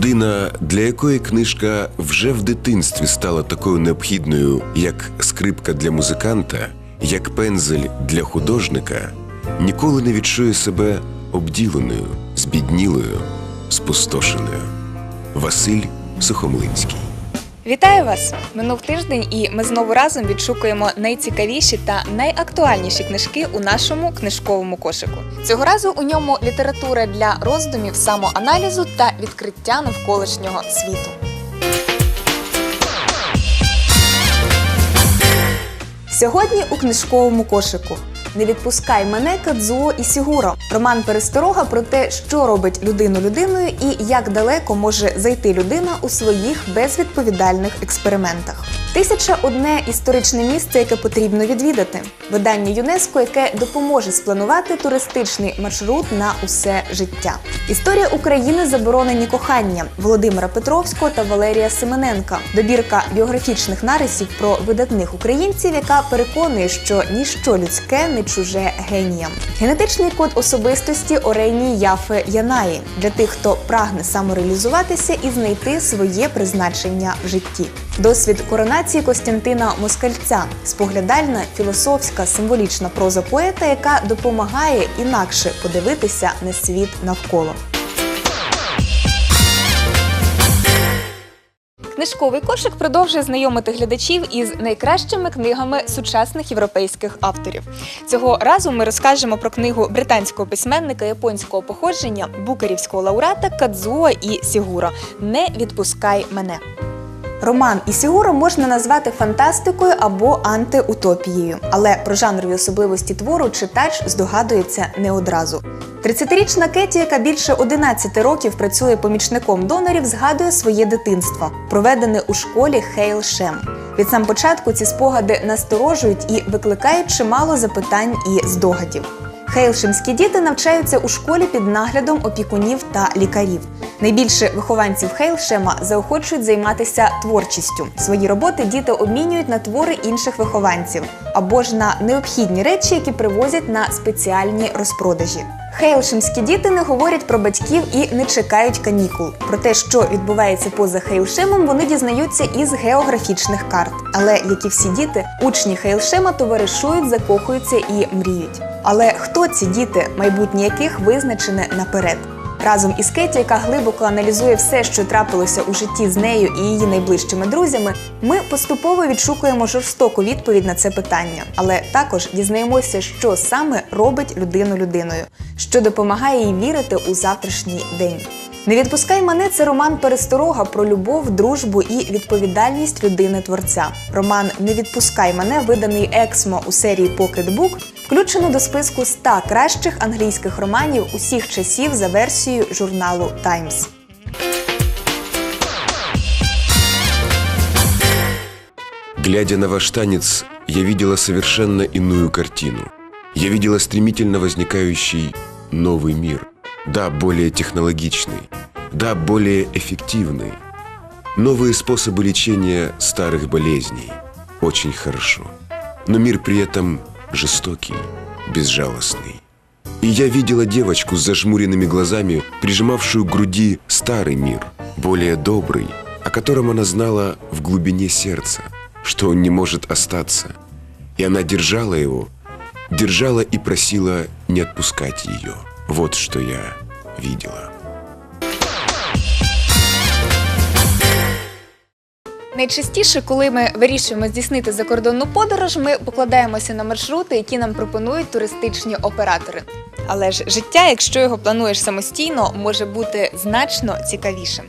Людина, для якої книжка вже в дитинстві стала такою необхідною, як скрипка для музиканта, як пензель для художника, ніколи не відчує себе обділеною, збіднілою, спустошеною. Василь Сухомлинський. Вітаю вас! Минув тиждень, і ми знову разом відшукуємо найцікавіші та найактуальніші книжки у нашому книжковому кошику. Цього разу у ньому література для роздумів, самоаналізу та відкриття навколишнього світу. Сьогодні у книжковому кошику. Не відпускай мене Кадзуо і Сігуро. Роман Пересторога про те, що робить людину людиною і як далеко може зайти людина у своїх безвідповідальних експериментах. Тисяча одне історичне місце, яке потрібно відвідати. Видання ЮНЕСКО, яке допоможе спланувати туристичний маршрут на усе життя. Історія України заборонені кохання Володимира Петровського та Валерія Семененка. Добірка біографічних нарисів про видатних українців, яка переконує, що ніщо людське не чуже геніям. Генетичний код особистості Оренії Яфи Янаї для тих, хто прагне самореалізуватися і знайти своє призначення в житті. Досвід коронації Костянтина Москальця, споглядальна, філософська, символічна проза поета, яка допомагає інакше подивитися на світ навколо. Книжковий кошик продовжує знайомити глядачів із найкращими книгами сучасних європейських авторів. Цього разу ми розкажемо про книгу британського письменника японського походження, букерівського лауреата Кадзуо і Сігуро Не відпускай мене. Роман Ісігуро можна назвати фантастикою або антиутопією, але про жанрові особливості твору читач здогадується не одразу. 30-річна Кеті, яка більше 11 років працює помічником донорів, згадує своє дитинство, проведене у школі Хейл Шем. Від сам початку ці спогади насторожують і викликають чимало запитань і здогадів. Хейлшемські діти навчаються у школі під наглядом опікунів та лікарів. Найбільше вихованців Хейлшема заохочують займатися творчістю. Свої роботи діти обмінюють на твори інших вихованців або ж на необхідні речі, які привозять на спеціальні розпродажі. Хейлшемські діти не говорять про батьків і не чекають канікул. Про те, що відбувається поза Хейлшемом, вони дізнаються із географічних карт. Але, як і всі діти, учні Хейлшема товаришують, закохуються і мріють. Але хто ці діти, майбутнє яких визначене наперед? Разом із Кеті, яка глибоко аналізує все, що трапилося у житті з нею і її найближчими друзями, ми поступово відшукуємо жорстоку відповідь на це питання, але також дізнаємося, що саме робить людину людиною, що допомагає їй вірити у завтрашній день. Не відпускай мене це роман Пересторога про любов, дружбу і відповідальність людини творця. Роман Не відпускай мене, виданий Ексмо у серії Book, включено до списку 100 кращих англійських романів усіх часів за версією журналу Times. Глядя на ваш танец, я видела совершенно иную картину. Я видела стремительно возникающий новый мир. Да, более технологичный. Да, более эффективный. Новые способы лечения старых болезней. Очень хорошо. Но мир при этом жестокий, безжалостный. И я видела девочку с зажмуренными глазами, прижимавшую к груди старый мир, более добрый, о котором она знала в глубине сердца, что он не может остаться. И она держала его, держала и просила не отпускать ее. Вот что я видела. Найчастіше, коли ми вирішуємо здійснити закордонну подорож, ми покладаємося на маршрути, які нам пропонують туристичні оператори. Але ж життя, якщо його плануєш самостійно, може бути значно цікавішим.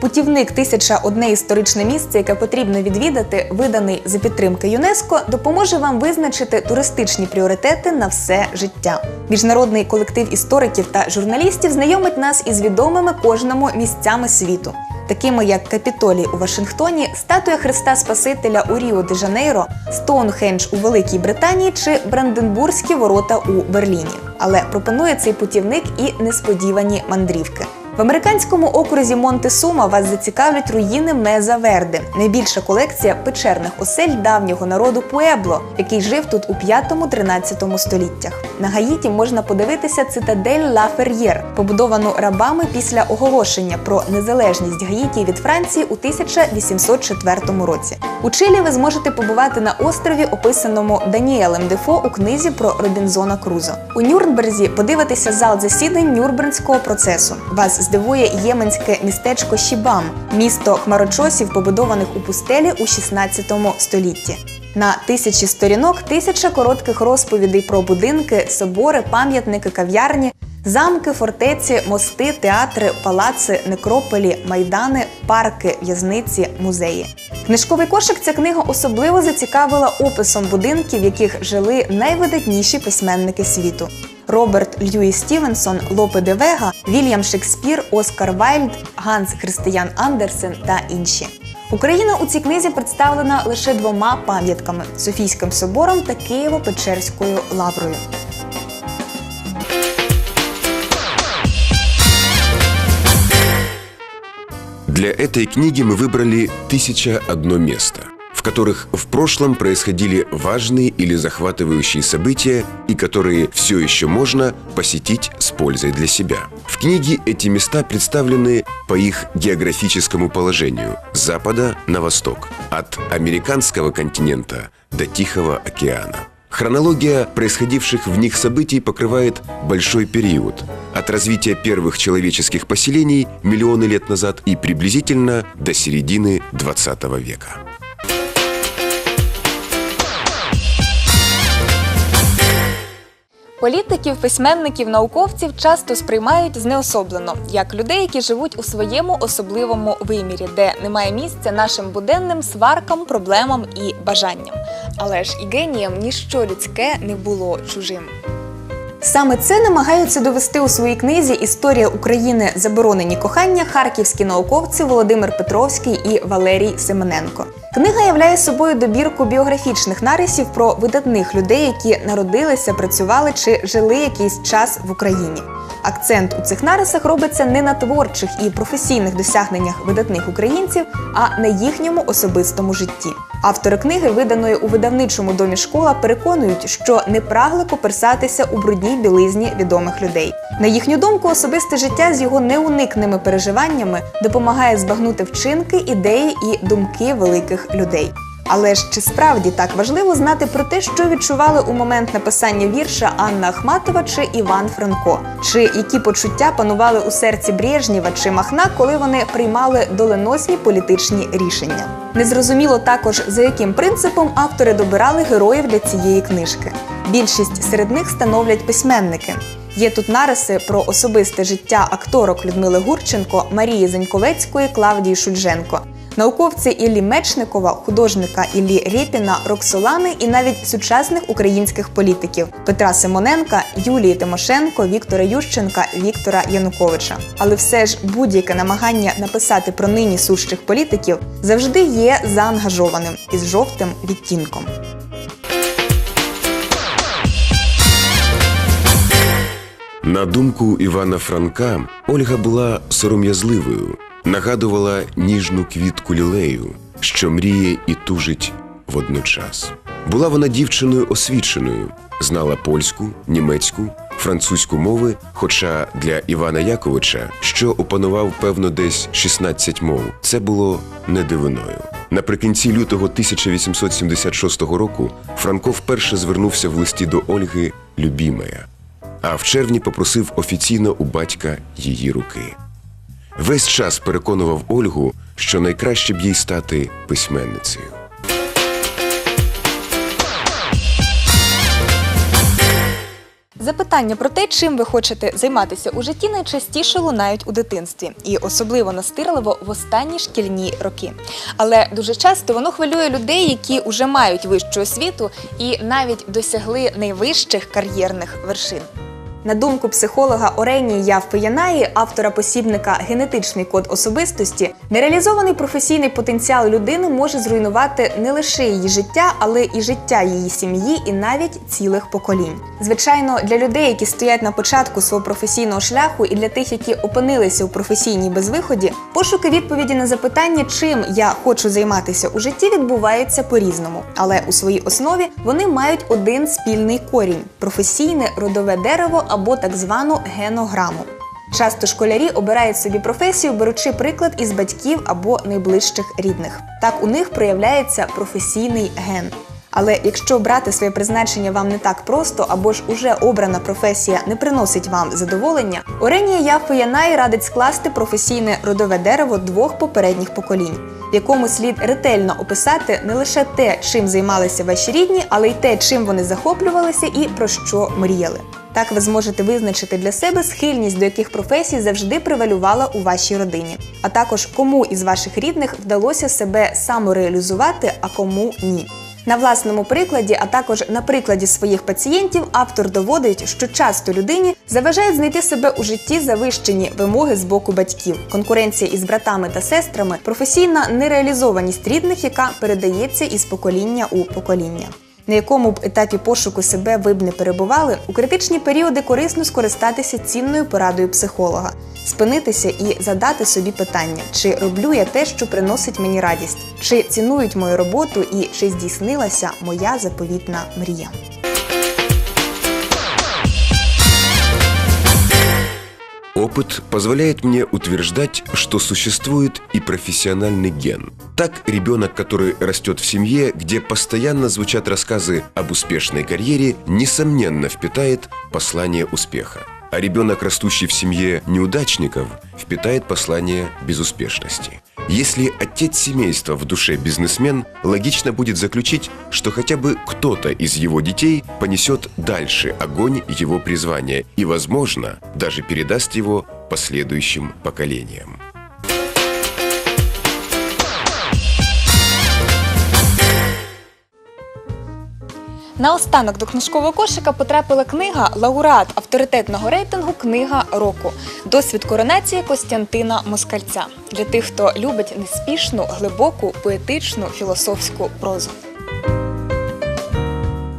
Путівник Тисяча одне історичне місце, яке потрібно відвідати, виданий за підтримки ЮНЕСКО, допоможе вам визначити туристичні пріоритети на все життя. Міжнародний колектив істориків та журналістів знайомить нас із відомими кожному місцями світу, такими як Капітолій у Вашингтоні, статуя Христа Спасителя у Ріо де Жанейро, Стоунхендж у Великій Британії чи Бранденбурзькі ворота у Берліні. Але пропонує цей путівник і несподівані мандрівки. Американському окрузі Монте-Сума вас зацікавлять руїни Меза Верде, найбільша колекція печерних осель давнього народу Пуебло, який жив тут у 5-13 століттях. На Гаїті можна подивитися цитадель Ла Фер'єр, побудовану рабами після оголошення про незалежність Гаїті від Франції у 1804 році. У Чилі ви зможете побувати на острові, описаному Даніелем Дефо у книзі про Робінзона Крузо. У Нюрнберзі подивитися зал засідань Нюрнберзького процесу. Вас здивує єменське містечко Шібам, місто хмарочосів, побудованих у пустелі у 16 столітті. На тисячі сторінок тисяча коротких розповідей про будинки, собори, пам'ятники, кав'ярні, замки, фортеці, мости, театри, палаци, некрополі, майдани, парки, в'язниці, музеї. Книжковий кошик ця книга особливо зацікавила описом будинків, в яких жили найвидатніші письменники світу. Роберт Льюіс Стівенсон, Лопе де Вега, Вільям Шекспір, Оскар Вайльд, Ганс Християн Андерсен та інші. Україна у цій книзі представлена лише двома пам'ятками Софійським собором та Києво-Печерською лаврою. Для этой книги мы выбрали «Тысяча одно место», В которых в прошлом происходили важные или захватывающие события и которые все еще можно посетить с пользой для себя. В книге эти места представлены по их географическому положению с запада на восток, от американского континента до Тихого океана. Хронология происходивших в них событий покрывает большой период от развития первых человеческих поселений миллионы лет назад и приблизительно до середины 20 века. Політиків, письменників, науковців часто сприймають знеособлено як людей, які живуть у своєму особливому вимірі, де немає місця нашим буденним сваркам, проблемам і бажанням. Але ж і геніям ніщо людське не було чужим. Саме це намагаються довести у своїй книзі Історія України заборонені кохання харківські науковці Володимир Петровський і Валерій Семененко. Книга являє собою добірку біографічних нарисів про видатних людей, які народилися, працювали чи жили якийсь час в Україні. Акцент у цих нарисах робиться не на творчих і професійних досягненнях видатних українців, а на їхньому особистому житті. Автори книги, виданої у видавничому домі школа, переконують, що не прагли коперсатися у брудній білизні відомих людей. На їхню думку, особисте життя з його неуникними переживаннями допомагає збагнути вчинки, ідеї і думки великих людей. Але ж чи справді так важливо знати про те, що відчували у момент написання вірша Анна Ахматова чи Іван Франко, чи які почуття панували у серці Брежнєва чи Махна, коли вони приймали доленосні політичні рішення? Незрозуміло також за яким принципом автори добирали героїв для цієї книжки. Більшість серед них становлять письменники. Є тут нариси про особисте життя акторок Людмили Гурченко, Марії Заньковецької, Клавдії Шульженко. Науковці Іллі Мечникова, художника Іллі Рєпіна, Роксолани і навіть сучасних українських політиків Петра Симоненка, Юлії Тимошенко, Віктора Ющенка, Віктора Януковича. Але все ж будь-яке намагання написати про нині сущих політиків завжди є заангажованим із жовтим відтінком. На думку Івана Франка, Ольга була сором'язливою, нагадувала ніжну квітку лілею, що мріє і тужить водночас. Була вона дівчиною освіченою, знала польську, німецьку, французьку мови, хоча для Івана Яковича, що опанував певно десь 16 мов, це було не дивиною. Наприкінці лютого 1876 року Франко вперше звернувся в листі до Ольги Любімая, а в червні попросив офіційно у батька її руки. Весь час переконував Ольгу, що найкраще б їй стати письменницею. Запитання про те, чим ви хочете займатися у житті, найчастіше лунають у дитинстві, і особливо настирливо в останні шкільні роки. Але дуже часто воно хвилює людей, які вже мають вищу освіту і навіть досягли найвищих кар'єрних вершин. На думку психолога Оренії Явпиянаї, автора посібника Генетичний код особистості, нереалізований професійний потенціал людини може зруйнувати не лише її життя, але і життя її сім'ї, і навіть цілих поколінь. Звичайно, для людей, які стоять на початку свого професійного шляху, і для тих, які опинилися у професійній безвиході, пошуки відповіді на запитання, чим я хочу займатися у житті, відбуваються по-різному, але у своїй основі вони мають один спільний корінь професійне родове дерево або так звану генограму. Часто школярі обирають собі професію, беручи приклад із батьків або найближчих рідних. Так у них проявляється професійний ген. Але якщо обрати своє призначення вам не так просто, або ж уже обрана професія не приносить вам задоволення, Оренія Яфоянай радить скласти професійне родове дерево двох попередніх поколінь, в якому слід ретельно описати не лише те, чим займалися ваші рідні, але й те, чим вони захоплювалися і про що мріяли. Так ви зможете визначити для себе схильність до яких професій завжди превалювала у вашій родині, а також кому із ваших рідних вдалося себе самореалізувати, а кому ні. На власному прикладі, а також на прикладі своїх пацієнтів, автор доводить, що часто людині заважають знайти себе у житті завищені вимоги з боку батьків, конкуренція із братами та сестрами, професійна нереалізованість рідних, яка передається із покоління у покоління. На якому б етапі пошуку себе ви б не перебували, у критичні періоди корисно скористатися цінною порадою психолога, спинитися і задати собі питання, чи роблю я те, що приносить мені радість, чи цінують мою роботу і чи здійснилася моя заповітна мрія. Опыт позволяет мне утверждать, что существует и профессиональный ген. Так, ребенок, который растет в семье, где постоянно звучат рассказы об успешной карьере, несомненно впитает послание успеха. А ребенок, растущий в семье неудачников, впитает послание безуспешности. Если отец семейства в душе бизнесмен, логично будет заключить, что хотя бы кто-то из его детей понесет дальше огонь его призвания и, возможно, даже передаст его последующим поколениям. Наостанок до книжкового кошика потрапила книга Лауреат авторитетного рейтингу Книга року. Досвід коронації Костянтина Москальця для тих, хто любить неспішну, глибоку, поетичну, філософську прозу.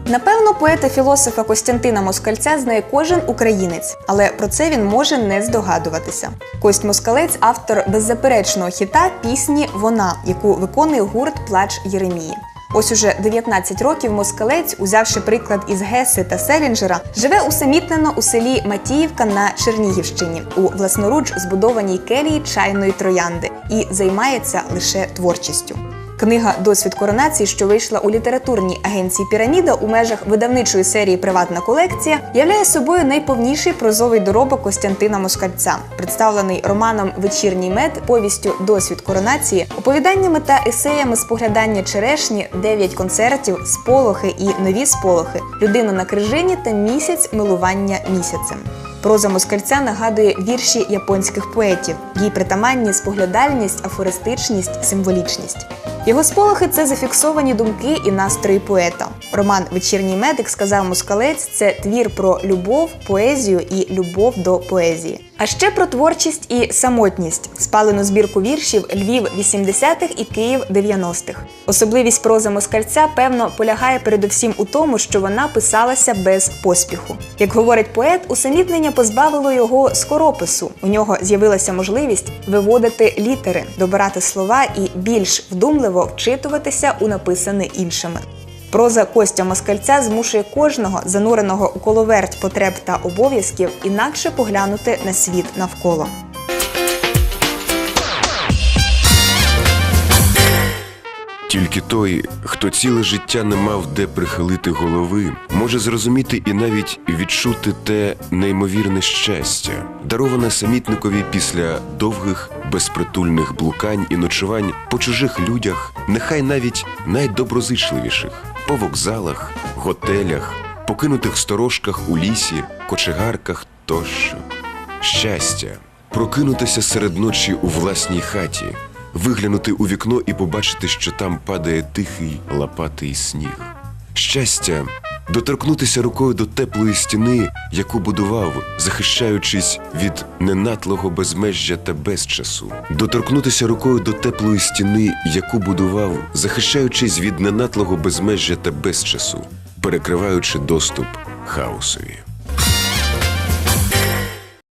Напевно, поета-філософа Костянтина Москальця знає кожен українець, але про це він може не здогадуватися. Кость Москалець автор беззаперечного хіта пісні Вона, яку виконує гурт Плач Єремії. Ось уже 19 років москалець, узявши приклад із Геси та Селінджера, живе усамітнено у селі Матіївка на Чернігівщині у власноруч збудованій келії чайної троянди і займається лише творчістю. Книга Досвід коронації, що вийшла у літературній агенції Піраміда у межах видавничої серії Приватна колекція, являє собою найповніший прозовий доробок Костянтина Москальця, представлений романом Вечірній мед, повістю Досвід коронації, оповіданнями та есеями споглядання черешні, дев'ять концертів, сполохи і нові сполохи, людина на крижині та місяць милування місяцем. Проза москальця нагадує вірші японських поетів, їй притаманні споглядальність, афористичність, символічність. Його сполохи це зафіксовані думки і настрої поета. Роман Вечірній медик сказав москалець це твір про любов, поезію і любов до поезії. А ще про творчість і самотність, спалену збірку віршів Львів 80-х і Київ 90-х. Особливість прози москальця, певно, полягає передусім у тому, що вона писалася без поспіху. Як говорить поет, усамітнення позбавило його скоропису. У нього з'явилася можливість виводити літери, добирати слова і більш вдумливо вчитуватися у написане іншими. Проза Костя Москальця змушує кожного, зануреного у коловерть потреб та обов'язків, інакше поглянути на світ навколо. Тільки той, хто ціле життя не мав де прихилити голови, може зрозуміти і навіть відчути те неймовірне щастя, дароване самітникові після довгих безпритульних блукань і ночувань по чужих людях, нехай навіть найдоброзичливіших, по вокзалах, готелях, покинутих сторожках у лісі, кочегарках тощо. Щастя прокинутися серед ночі у власній хаті, виглянути у вікно і побачити, що там падає тихий лопатий сніг. Щастя доторкнутися рукою до теплої стіни, яку будував, захищаючись від ненатлого безмежжя та безчасу, доторкнутися рукою до теплої стіни, яку будував, захищаючись від ненатлого безмежжя та безчасу, перекриваючи доступ хаосові.